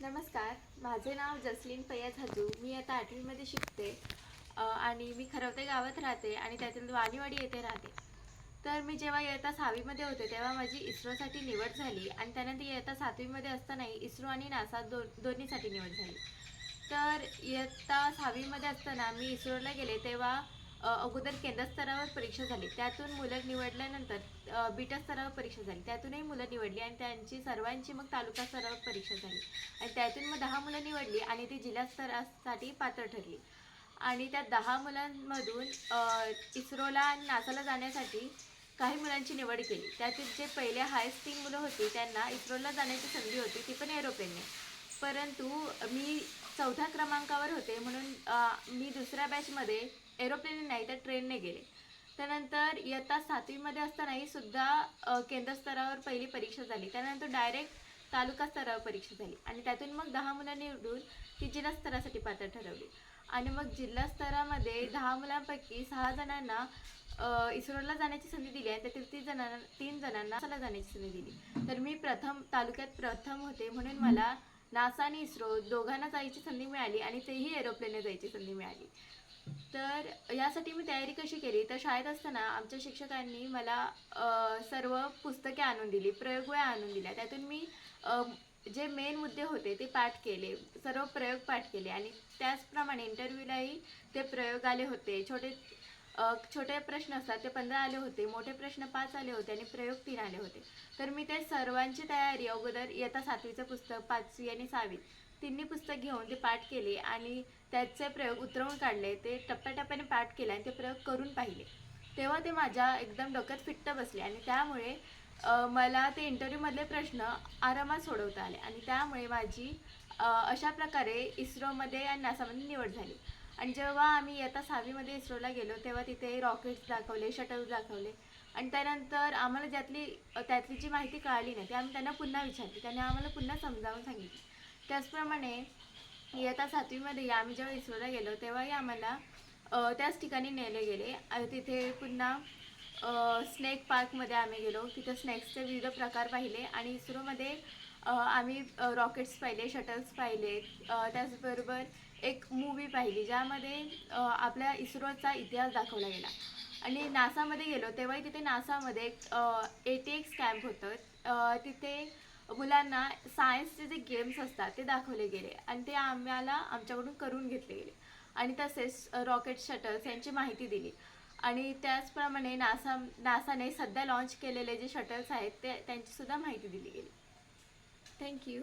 नमस्कार माझे नाव जसलीन फैयाज हजू. मी आता आठवीमध्ये शिकते आणि मी खरवते गावात राहते आणि त्यातील वाणीवाडी येथे राहते. तर मी जेव्हा इयत्ता सहावीमध्ये होते तेव्हा माझी इस्रोसाठी निवड झाली आणि त्यानंतर इयत्ता सातवीमध्ये असतानाही इस्रो आणि नासा दो दोन्हीसाठी निवड झाली. तर इयत्ता सहावीमध्ये असताना मी इस्रोला गेले तेव्हा अगोदर केंद्र स्तरावर परीक्षा झाली. त्यातून मुलं निवडल्यानंतर बीटा स्तरावर परीक्षा झाली. त्यातूनही मुलं निवडली आणि त्यांची सर्वांची मग तालुका स्तरावर परीक्षा झाली. आणि त्यातून मग दहा मुलं निवडली आणि ती जिल्हा स्तरासाठी पात्र ठरली. आणि त्या दहा मुलांमधून इस्रोला आणि नासाला जाण्यासाठी काही मुलांची निवड केली. त्यातील जे पहिले हायस्ट तीन मुलं होती त्यांना इस्रोला जाण्याची संधी होती ती पण एरोप्लेनने. परंतु मी चौथ्या क्रमांकावर होते म्हणून मी दुसऱ्या बॅचमध्ये एरोप्लेनने नाही तर ट्रेनने गेले. त्यानंतर इयत्ता सातवीमध्ये असतानाही सुद्धा केंद्र स्तरावर पहिली परीक्षा झाली. त्यानंतर डायरेक्ट तालुका स्तरावर परीक्षा झाली. आणि त्यातून मग दहा मुलं निवडून ती जिल्हा स्तरासाठी पात्र ठरवली. आणि मग जिल्हा स्तरामध्ये दहा मुलांपैकी सहा जणांना इस्रोला जाण्याची संधी दिली आणि त्यातील तीन जणांना तीन जणांना नासाला जाण्याची संधी दिली. तर मी प्रथम तालुक्यात प्रथम होते म्हणून मला नासा आणि इस्रो दोघांना जायची संधी मिळाली आणि तेही एरोप्लेनने जायची संधी मिळाली. तर यासाठी मी तयारी कशी केली? तर शाळेत असताना आमच्या शिक्षकांनी मला सर्व पुस्तके आणून दिली प्रयोगवया आणून दिल्या. त्यातून मी जे मेन मुद्दे होते ते पाठ केले सर्व प्रयोग पाठ केले. आणि त्याचप्रमाणे इंटरव्ह्यूलाही ते प्रयोग आले होते. छोटे छोटे प्रश्न असतात ते पंधरा आले होते मोठे प्रश्न पाच आले होते आणि प्रयोग तीन आले होते. तर मी ते सर्वांची तयारी अगोदर इयत्ता सातवीचं पुस्तक पाचवी आणि सहावी तिन्ही पुस्तक घेऊन ते पाठ केले आणि त्याचे प्रयोग उतरवून काढले. ते टप्प्याटप्प्याने पाठ केले आणि ते प्रयोग करून पाहिले. तेव्हा ते माझ्या एकदम डोक्यात फिट्ट बसले आणि त्यामुळे मला ते इंटरव्ह्यूमधले प्रश्न आरामात सोडवता आले आणि त्यामुळे माझी अशा प्रकारे इस्रोमध्ये आणि नासामध्ये निवड झाली. आणि जेव्हा आम्ही इयत्ता सहावीमध्ये इस्रोला गेलो तेव्हा तिथे रॉकेट्स दाखवले शटल्स दाखवले. आणि त्यानंतर आम्हाला ज्यातली त्यातली जी माहिती कळाली नाही ती आम्ही त्यांना पुन्हा विचारली. त्यांनी आम्हाला पुन्हा समजावून सांगितली. त्याचप्रमाणे इयत्ता सातवीमध्ये आम्ही जेव्हा इस्रोला गेलो तेव्हाही आम्हाला त्याच ठिकाणी नेले गेले. आणि तिथे पुन्हा स्नेक पार्कमध्ये आम्ही गेलो. तिथं स्नेक्सचे विविध प्रकार पाहिले आणि इस्रोमध्ये आम्ही रॉकेट्स पाहिले शटल्स पाहिले. त्याचबरोबर एक मूवी पाहिली ज्यामध्ये आपल्या इस्रोचा इतिहास दाखवला गेला. आणि नासामध्ये गेलो तेव्हाही तिथे नासामध्ये एक एटी एक्स कॅम्प होतं. तिथे मुलांना सायन्सचे जे गेम्स असतात ते दाखवले गेले. आणि ते आम्हाला आमच्याकडून करून घेतले गेले. आणि तसेच रॉकेट शटल्स यांची माहिती दिली. आणि त्याचप्रमाणे नासा नासाने सध्या लॉन्च केलेले जे शटल्स आहेत ते त्यांचीसुद्धा माहिती दिली गेली. थँक्यू